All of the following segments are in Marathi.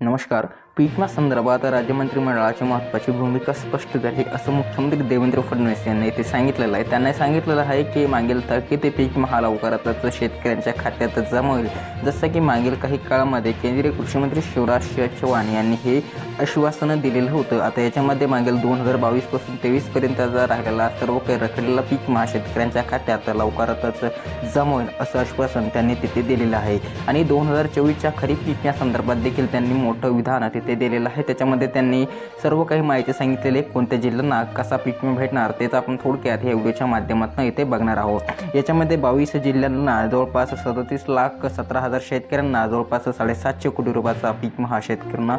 नमस्कार. पीकमा संदर्भात राज्य मंत्रिमंडळाची महत्त्वाची भूमिका स्पष्ट झाली असं मुख्यमंत्री देवेंद्र फडणवीस यांनी इथे सांगितलेलं आहे. त्यांनी सांगितलेलं आहे की मागील तारखे ते पीक महा लवकरातच शेतकऱ्यांच्या खात्यात जमा होईल. जसं की मागील काही काळामध्ये केंद्रीय कृषीमंत्री शिवराज सिंह चौहान यांनी हे आश्वासनं दिलेलं होतं. आता याच्यामध्ये मागील दोन हजार बावीसपासून तेवीसपर्यंतचा राहिलेला सर्व काही रखडलेला पीक महा शेतकऱ्यांच्या खात्यात लवकरातच जमा होईल असं आश्वासन त्यांनी तिथे दिलेलं आहे. आणि दोन हजार चोवीसच्या खरीप पीक या संदर्भात देखील त्यांनी मोठं विधान तिथे दिलेलं आहे. त्याच्यामध्ये त्यांनी सर्व काही माहिती सांगितलेली आहे. कोणत्या जिल्ह्यांना कसा पीक भेटणार तेच आपण थोडक्यात या व्हिडिओच्या माध्यमातून इथे बघणार आहोत. याच्यामध्ये बावीस जिल्ह्यांना जवळपास सदतीस लाख सतरा हजार शेतकऱ्यांना जवळपास साडेसातशे कोटी रुपयाचा पीक विमा हा शेतकऱ्यांना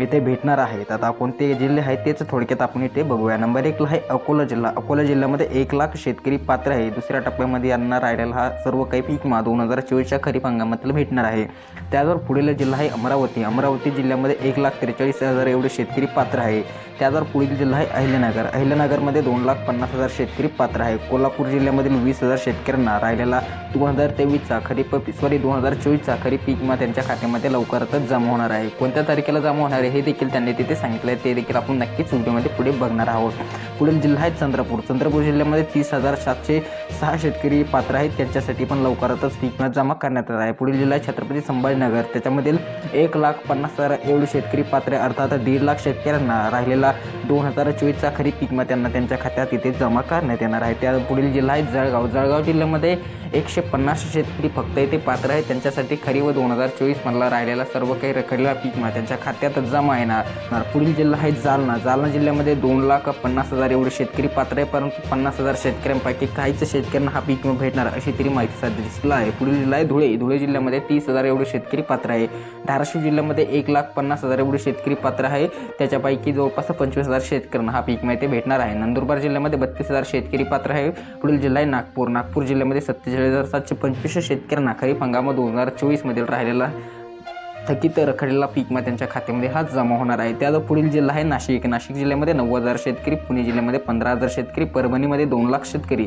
इथे भेटणार आहेत. आता कोणते जिल्हे आहेत तेच थोडक्यात आपण इथे बघूया. नंबर एकला आहे अकोला जिल्हा. अकोला जिल्ह्यामध्ये एक लाख शेतकरी पात्र आहे दुसऱ्या टप्प्यामध्ये यांना राहिलेला हा सर्व काही पीक मा दोन हजार चोवीसच्या खरीप हंगामातील भेटणार आहे. त्याचबरोबर पुढील जिल्हा आहे अमरावती. अमरावती जिल्ह्यामध्ये एक लाख त्रेचाळीस हजार एवढे शेतकरी पात्र आहे. त्याचबरोबर पुढील जिल्हा आहे अहिल्यानगर. अहिल्यानगरमध्ये दोन लाख पन्नास हजार शेतकरी पात्र आहे. कोल्हापूर जिल्ह्यामधील वीस हजार शेतकऱ्यांना राहिलेला दोन हजार तेवीसचा खरीप सॉरी दोन हजार चोवीसचा खरीप पीक विमा त्यांच्या खात्यामध्ये लवकरच जमा होणार आहे. कोणत्या तारखेला जमा होणार आहे हे देखील त्यांनी तिथे सांगितलं आहे ते देखील आपण नक्कीच व्हिडिओमध्ये पुढे बघणार आहोत. पुढील जिल्हा आहे चंद्रपूर. चंद्रपूर जिल्ह्यामध्ये तीस हजार सातशे सहा शेतकरी पात्र आहेत. त्यांच्यासाठी पण लवकरातच पीक विमा जमा करण्यात येणार आहे. पुढील जिल्हा आहे छत्रपती संभाजीनगर. त्याच्यामधील एक लाख पन्नास हजार एवढे शेतकरी पात्र अर्थात दीड लाख शेतकऱ्यांना राहिलेला दोन हजार चोवीसचा खरीप पीक विमा त्यांना त्यांच्या खात्यात इथे जमा करण्यात येणार आहे. त्या पुढील जिल्हा आहे जळगाव. जळगाव जिल्ह्यामध्ये एकशे पन्नास शेतकरी फक्त इथे पात्र आहेत. त्यांच्यासाठी खरीप दोन हजार चोवीसमधला राहिलेला सर्व काही रखडलेला पीक मा त्यांच्या खात्यात जमा येणार. पुढील जिल्हा आहे जालना. जालना जिल्ह्यामध्ये दोन लाख पन्नास हजार एवढे शेतकरी पात्र आहे परंतु पन्नास हजार शेतकऱ्यांपैकी काहीच शेतकऱ्यांना हा पीक विमा भेटणार अशी तरी माहिती सध्या दिसला आहे. पुढील जिल्हा आहे धुळे. धुळे जिल्ह्यामध्ये तीस हजार एवढे शेतकरी पात्र आहे. धाराशिव जिल्ह्यामध्ये एक लाख पन्नास हजार एवढे शेतकरी पात्र आहे. त्याच्यापैकी जवळपास पंचवीस हजार शेतकऱ्यांना हा पीक माहिती भेटणार आहे. नंदुरबार जिल्ह्यामध्ये बत्तीस हजार शेतकरी पात्र आहे. पुढील जिल्हा आहे नागपूर. नागपूर जिल्ह्यामध्ये सत्तेचाळीस हजार सातशे पंचवीस शेतकऱ्यांना खरीप हंगामात दोन हजार चोवीसमधील राहिलेला थकीत रखडलेला पीक मग त्यांच्या खात्यामध्ये हा जमा होणार आहे. त्याचा पुढील जिल्हा आहे नाशिक. नाशिक जिल्ह्यामध्ये नव्वद हजार शेतकरी पुणे जिल्ह्यामध्ये पंधरा हजार शेतकरी परभणीमध्ये दोन लाख शेतकरी.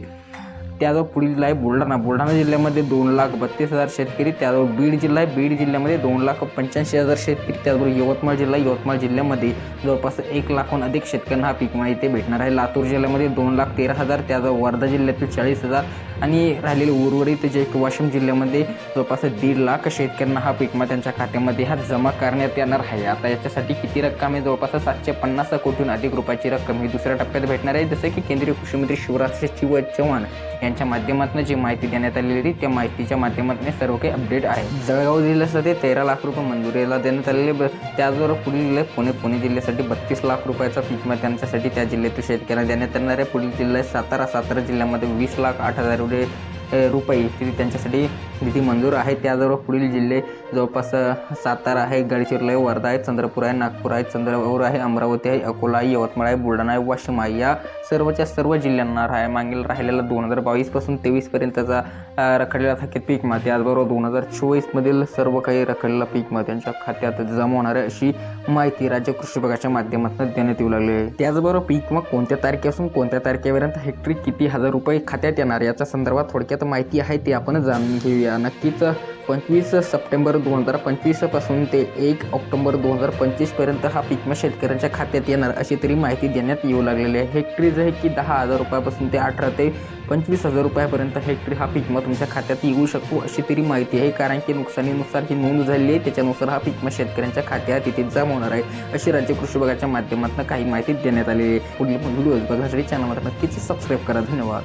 त्याजवळ पुढील जिल्हा आहे बुलढाणा. बुलढाणा जिल्ह्यामध्ये दोन लाख बत्तीस हजार शेतकरी त्याजवळ बीड जिल्हा आहे. बीड जिल्ह्यामध्ये दोन लाख पंच्याऐंशी हजार शेतकरी त्याचबरोबर यवतमाळ जिल्हा यवतमाळ जिल्ह्यामध्ये जवळपास एक लाखहून अधिक शेतकऱ्यांना हा पीक विमा इथे भेटणार आहे. लातूर जिल्ह्यामध्ये दोन लाख तेरा हजार त्याजवळ वर्धा जिल्ह्यातील चाळीस हजार आणि राहिलेले उर्वरित जे एक वाशिम जिल्ह्यामध्ये जवळपास दीड लाख शेतकऱ्यांना हा पीक विमा त्यांच्या खात्यामध्ये हा जमा करण्यात येणार आहे. आता याच्यासाठी किती रक्कम आहे? जवळपास सातशे पन्नास कोटीहून अधिक रुपयाची रक्कम ही दुसऱ्या टप्प्यात भेटणार आहे. जसं की केंद्रीय कृषीमंत्री शिवराज सिंह चौहान यांच्या माध्यमातून जी माहिती देण्यात आलेली होती त्या माहितीच्या माध्यमातून सर्व काही अपडेट आहे. जळगाव जिल्ह्यासाठी तेरा लाख रुपये मंजुरीला देण्यात आलेले ब- त्याचबरोबर पुढील जिल्हा पुणे पुणे जिल्ह्यासाठी बत्तीस लाख रुपयाचा पीक त्यांच्यासाठी त्या जिल्ह्यातील शेतकऱ्यांना देण्यात येणार आहे. पुढील जिल्हा सातारा सातारा जिल्ह्यामध्ये वीस लाख आठ हजार रुपये रुपये त्यांच्यासाठी निधी मंजूर आहे. त्याचबरोबर पुढील जिल्हे जवळपास सातारा आहे गडचिरोली आहे वर्धा आहे चंद्रपूर आहे नागपूर आहे चंद्रपूर आहे अमरावती आहे अकोला आहे यवतमाळ आहे बुलढाणा आहे वाशिम आहे. या सर्वच्या सर्व जिल्ह्यांना राहा मागील राहिलेला दोन हजार बावीसपासून तेवीसपर्यंतचा रखडलेला थकीत पीक माती. त्याचबरोबर दोन हजार चोवीसमधील सर्व काही रखडलेला पीक माती त्यांच्या खात्यात जमा होणार आहे अशी माहिती राज्य कृषी विभागाच्या माध्यमातून देण्यात येऊ लागली आहे. त्याचबरोबर पीक मग कोणत्या तारखेपासून कोणत्या तारखेपर्यंत हेक्टरी किती हजार रुपये खात्यात येणार याच्या संदर्भात थोडक्यात माहिती आहे ती आपण जाणून घेऊया. नक्कीच पंचवीस सप्टेंबर दोन हजार पंचवीसपासून ते एक ऑक्टोबर दोन हजार पंचवीसपर्यंत हा पीक शेतकऱ्यांच्या खात्यात येणार अशी तरी माहिती देण्यात येऊ लागलेली आहे. हेक्टरी जे आहे की दहा हजार रुपयापासून ते अठरा ते पंचवीस हजार रुपयापर्यंत हेक्टरी हा पीक तुमच्या खात्यात येऊ शकतो अशी तरी माहिती आहे. कारण की नुकसानीनुसार ही नोंद झालेली आहे. त्याच्यानुसार हा पीक शेतकऱ्यांच्या खात्यात इथे जमा होणार आहे अशी राज्य कृषी विभागाच्या माध्यमातून काही माहिती देण्यात आलेली आहे. पुढील व्हिडिओज बघण्यासाठी चॅनलवर नक्कीच सबस्क्राईब करा. धन्यवाद.